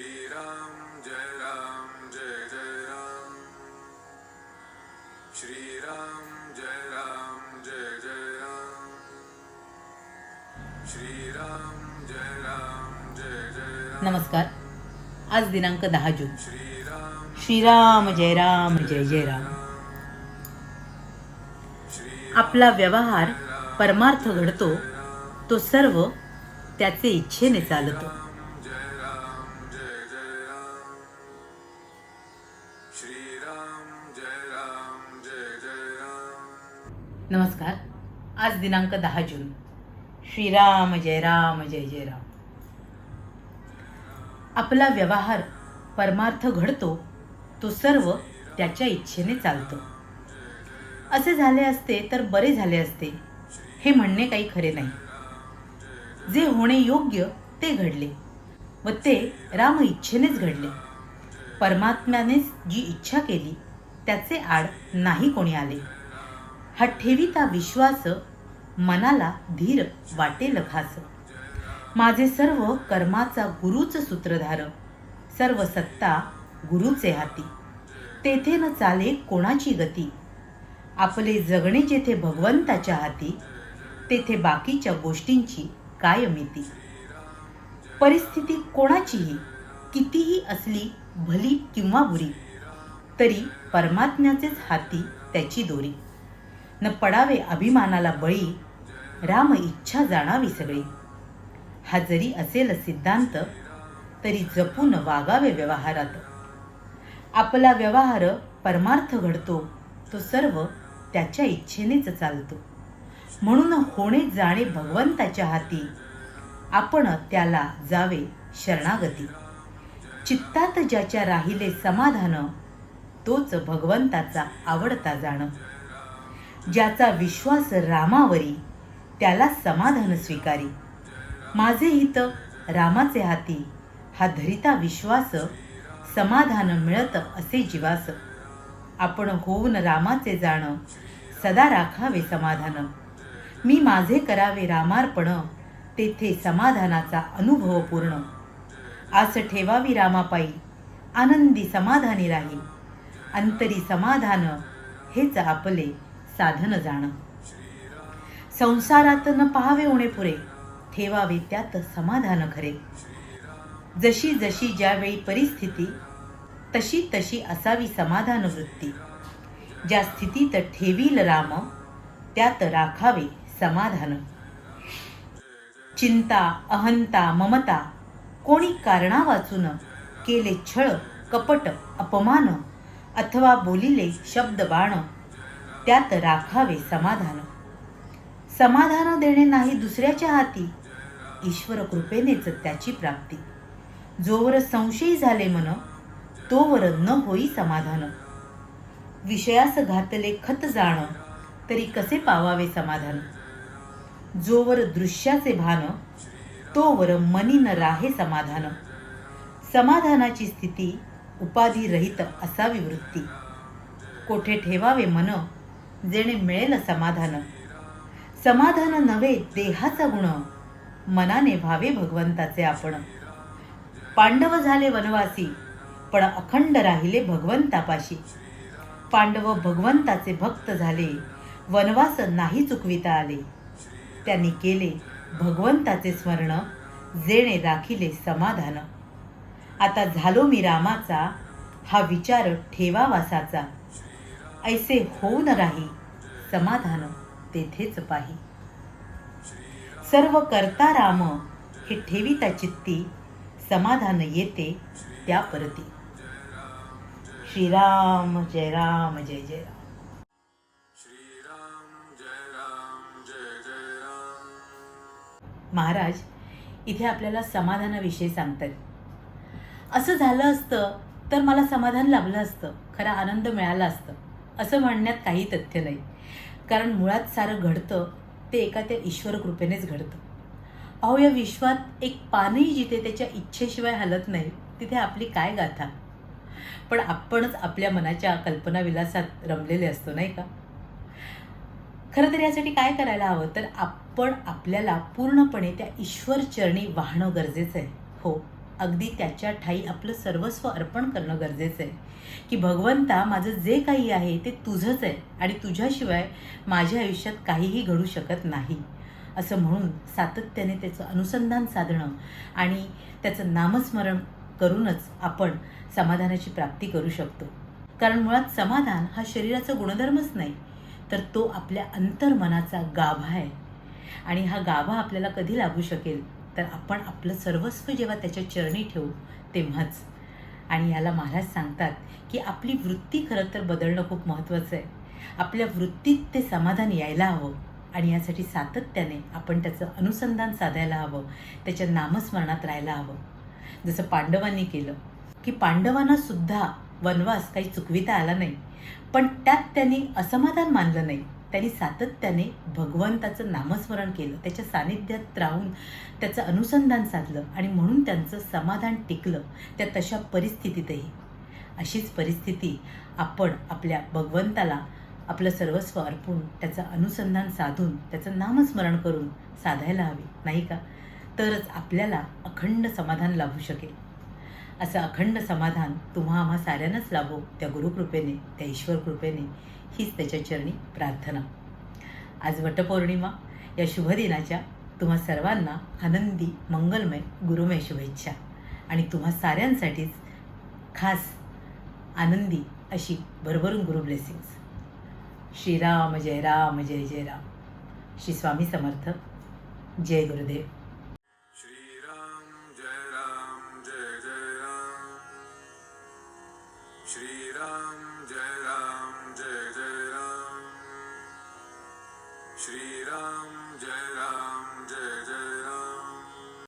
श्रीराम जय राम जय जय राम। श्रीराम जय राम जय जय राम। श्रीराम जय राम जय जय राम। नमस्कार। आज दिनांक दहा जून। श्रीराम श्रीराम जय राम जय जय राम। आपला व्यवहार परमार्थ घडतो तो सर्व त्याचे इच्छेने चालतो. नमस्कार. आज दिनांक दहा जून. श्रीराम जय राम जय जय राम. आपला व्यवहार परमार्थ घडतो तो सर्व त्याच्या इच्छेने चालतो. असे झाले असते तर बरे झाले असते हे म्हणणे काही खरे नाही. जे होणे योग्य ते घडले व ते राम इच्छेनेच घडले. परमात्म्यानेच जी इच्छा केली त्याचे आड नाही कोणी आले. हा ठेविता विश्वास मनाला धीर वाटेल खास माझे सर्व कर्माचा गुरुच सूत्रधार सर्व सत्ता गुरुचे हाती. तेथे न चाले कोणाची गती? आपले जगणे जेथे भगवंताच्या हाती तेथे बाकीच्या गोष्टींची काय मिती? परिस्थिती कोणाचीही कितीही असली भली किंवा बुरी तरी परमात्म्याचेच हाती त्याची दोरी. न पडावे अभिमानाला बळी राम इच्छा जाणावी सगळी. हा जरी असेल सिद्धांत तरी जपून वागावे व्यवहारात. आपला व्यवहार परमार्थ घडतो तो सर्व त्याच्या इच्छेनेच चालतो. म्हणून होणे जाणे भगवंताच्या हाती आपण त्याला जावे शरणागती. चित्तात ज्याच्या राहिले समाधान तोच भगवंताचा आवडता जाणं. ज्याचा विश्वास रामावरी त्याला समाधान स्वीकारी. माझे हित रामाचे हाती हा धरिता विश्वास समाधान मिळत असे जीवास. आपण होऊन रामाचे जाण सदा राखावे समाधान. मी माझे करावे रामार्पण तेथे समाधानाचा अनुभव पूर्ण. आस ठेवावी रामापायी आनंदी समाधानी राही अंतरी समाधान हेच आपले साधन जाण. संसारात न पाहावे उणे पुरे ठेवावे त्यात समाधान खरे जशी जशी ज्यावेळी परिस्थिती तशी तशी असावी समाधान वृत्ती. ज्या स्थितीत ठेवील राम त्यात राखावे समाधान. चिंता अहंता ममता कोणी कारणा वाचून केले छळ कपट अपमान अथवा बोलिले शब्द बाण त्यात राखावे समाधान. समाधान देणे नाही दुसऱ्याच्या हाती ईश्वर कृपेनेच त्याची प्राप्ती. जोवर संशयी झाले मन तोवर न होई समाधान. विषयास घातले खत जाण तरी कसे पावावे समाधान? जोवर दृश्याचे भान तोवर मनी न राहे समाधान. समाधानाची स्थिती उपाधी रहित असावी वृत्ती. कोठे ठेवावे मन जेणे मिळेल समाधान. समाधान नव्हे देहाचा गुण. मनाने भावे भगवंताचे आपण. पांडव झाले वनवासी पण अखंड राहिले भगवंतापाशी. पांडव भगवंताचे भक्त झाले वनवास नाही चुकविता आले. त्यांनी केले भगवंताचे स्मरण जेणे राखिले समाधान. आता झालो मी रामाचा हा विचार ठेवावासाचा. ऐसे होऊन राही. समाधान तेथेच पाही. सर्व करता राम हे ठेविता चित्ती समाधान येते त्या परती. श्रीराम जय राम जय जय राम. महाराज इथे आपल्याला समाधानाविषयी सांगतात. असं झालं असतं तर मला समाधान लाभलं असतं खरा आनंद मिळाला असतं. असं म्हणण्यात काही तथ्य नाही. कारण मुळात सारं घडतं ते एका त्या ईश्वर कृपेनेच घडतं. अहो या विश्वात एक पानही जिथे त्याच्या इच्छेशिवाय हलत नाही तिथे आपली काय गाथा? पण आपणच आपल्या मनाच्या कल्पनाविलासात रमलेले असतो नाही का? खरं तर यासाठी काय करायला हवं? तर आपण आपल्याला पूर्णपणे त्या ईश्वर चरणी वाहणं गरजेचं आहे. हो. अगदी त्याच्या ठाई आपलं सर्वस्व अर्पण करणं गरजेचं आहे. की भगवंता माझं जे काही आहे ते तुझंच आहे आणि तुझ्याशिवाय माझ्या आयुष्यात काहीही घडू शकत नाही. असं म्हणून सातत्याने त्याचं अनुसंधान साधणं आणि त्याचं नामस्मरण करूनच आपण समाधानाची प्राप्ती करू शकतो. कारण मुळात समाधान हा शरीराचा गुणधर्मच नाही तर तो आपल्या अंतर्मनाचा गाभा आहे. आणि हा गाभा आपल्याला कधी लागू शकेल? तर आपण आपलं सर्वस्व जेव्हा त्याच्या चरणी ठेवू तेव्हाच. आणि याला महाराज सांगतात की आपली वृत्ती खरं तर बदलणं खूप महत्त्वाचं आहे. आपल्या वृत्तीत ते समाधान यायला हवं आणि यासाठी सातत्याने आपण त्याचं अनुसंधान साधायला हवं त्याच्या नामस्मरणात राहायला हवं. जसं पांडवांनी केलं की पांडवांना सुद्धा वनवास काही चुकविता आला नाही पण त्यात त्यांनी असमाधान मानलं नाही. त्यांनी सातत्याने भगवंताचं नामस्मरण केलं त्याच्या सानिध्यात राहून त्याचं अनुसंधान साधलं आणि म्हणून त्यांचं समाधान टिकलं त्या तशा परिस्थितीतही. अशीच परिस्थिती आपण आपल्या भगवंताला आपलं सर्वस्व अर्पून त्याचं अनुसंधान साधून त्याचं नामस्मरण करून साधायला हवी नाही का? तरच आपल्याला अखंड समाधान लाभू शकेल. असं अखंड समाधान तुम्हा आम्हा साऱ्यांनाच लाभो त्या गुरुकृपेने त्या ईश्वर कृपेने हीच त्याच्या चरणी प्रार्थना. आज वटपौर्णिमा. या शुभदिनाच्या तुम्हा सर्वांना आनंदी मंगलमय गुरुमय शुभेच्छा. आणि तुम्हा साऱ्यांसाठीच खास आनंदी अशी भरभरून गुरु ब्लेसिंग्स. श्रीराम जय राम जय जय राम. श्री स्वामी समर्थ. जय गुरुदेव.